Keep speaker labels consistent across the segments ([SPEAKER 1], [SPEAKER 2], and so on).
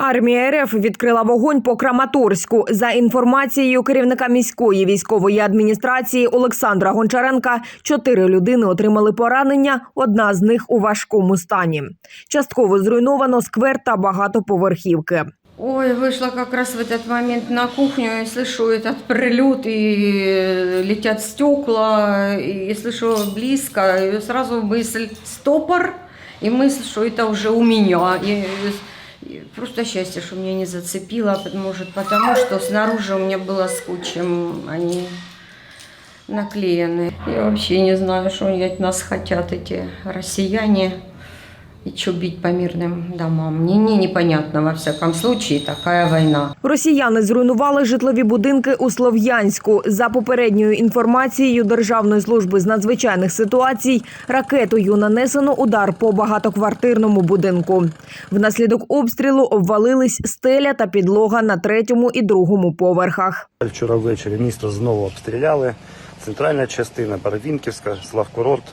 [SPEAKER 1] Армія РФ відкрила вогонь по Краматорську. За інформацією керівника міської військової адміністрації Олександра Гончаренка, чотири людини отримали поранення. Одна з них у важкому стані. Частково зруйновано сквер та багатоповерхівки.
[SPEAKER 2] Ой, вышла как раз в этот момент на кухню и слышу этот прилет, и летят стекла, и слышу близко, и сразу мысль стопор, и мысль, что это уже у меня. И, и просто счастье, что меня не зацепило, может, потому что снаружи у меня было скотчем, они наклеены. Я вообще не знаю, что они от нас хотят, эти россияне. И что бить по мирным домам? Мне не непонятно, во всяком случае, такая война.
[SPEAKER 1] Росіяни зруйнували житлові будинки у Слов'янську. За попередньою інформацією Державної служби з надзвичайних ситуацій, ракетою нанесено удар по багатоквартирному будинку. Внаслідок обстрілу обвалились стеля та підлога на третьому і другому поверхах.
[SPEAKER 3] Вчора ввечері місто знову обстріляли. Центральна частина, Барвінківська, Славкурорт.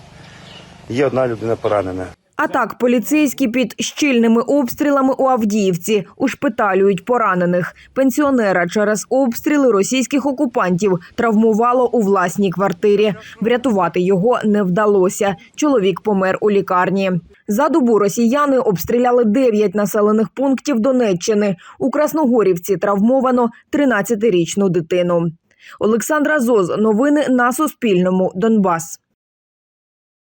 [SPEAKER 3] Є одна людина поранена.
[SPEAKER 1] А так, поліцейські під щільними обстрілами у Авдіївці ушпиталюють поранених. Пенсіонера через обстріли російських окупантів травмувало у власній квартирі. Врятувати його не вдалося. Чоловік помер у лікарні. За добу росіяни обстріляли 9 населених пунктів Донеччини. У Красногорівці травмовано 13-річну дитину. Олександра Зоз. Новини на Суспільному. Донбас.